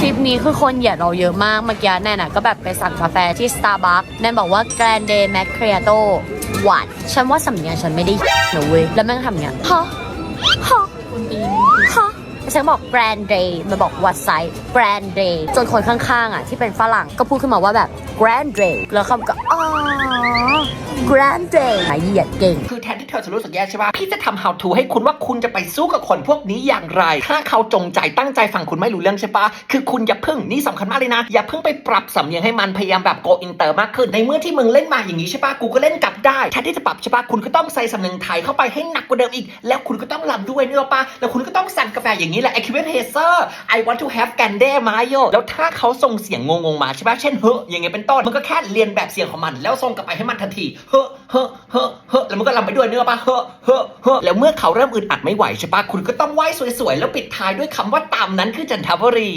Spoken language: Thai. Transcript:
คลิปนี้คือคนเหยียดเราเยอะมาก เมื่อกี้แน่น่ะก็แบบไปสั่งกาแฟที่ Starbucks แน่บอกว่า Grande Macchiato หวานฉันว่าสำเนียงฉันไม่ได้นะเว้ยแล้วแม่งทำเงี้ยฮะฮะฮะฉันบอก Grande มันบอกว่าไซส์ Grande จนคนข้างๆอะที่เป็นฝรั่งก็พูดขึ้นมาว่าแบบ Grande แล้วเขาก็อ๋อ Grande หมายเหยียดเก่งคือแท เธอจะรู้สึกแย่ใช่ปะพี่จะทำ how to ให้คุณว่าคุณจะไปสู้กับคนพวกนี้อย่างไร ถ้าเขาจงใจตั้งใจฟังคุณไม่รู้เรื่องใช่ปะคือคุณอย่าพึ่งนี่สำคัญมากเลยนะ อย่าพิ่งไปปรับสำเนียงให้มันพยายามแบบ go inter มากขึ้น ในเมื่อที่มึงเล่นมาอย่างนี้ใช่ปะกูก็เล่นกลับได้แทนที่จะปรับใช่ปะคุณก็ต้องใส่สำเนียงไทยเข้าไปให้หนักกว่าเดิมอีก แล้วคุณก็ต้องรำด้วยเนื้อปะแล้วคุณก็ต้องสั่งกาแฟอย่างนี้แหละ I want hazer I want to have candy mayo แล้วถ้าเขาส่งเสียงงงๆมาใช่ปะเช่นเฮ้ออย่างเงี้ยเป็นต้นมันก็แค่เรียนแบบเสียงของมัน แล้วส่งกลับไปให้มันทันทีเฮ้อเฮ้อเฮ้อเฮ้อแล้วมันก็รำไปด้วยเนื้อปะเฮ้อเฮ้อเฮ้อแล้วเมื่อเขาเริ่มอึดอัดไม่ไหวใช่ปะคุณก็ต้องไหว้สวยๆ แล้วปิดท้ายด้วยคำว่าตามนั้นคือจันทบุรี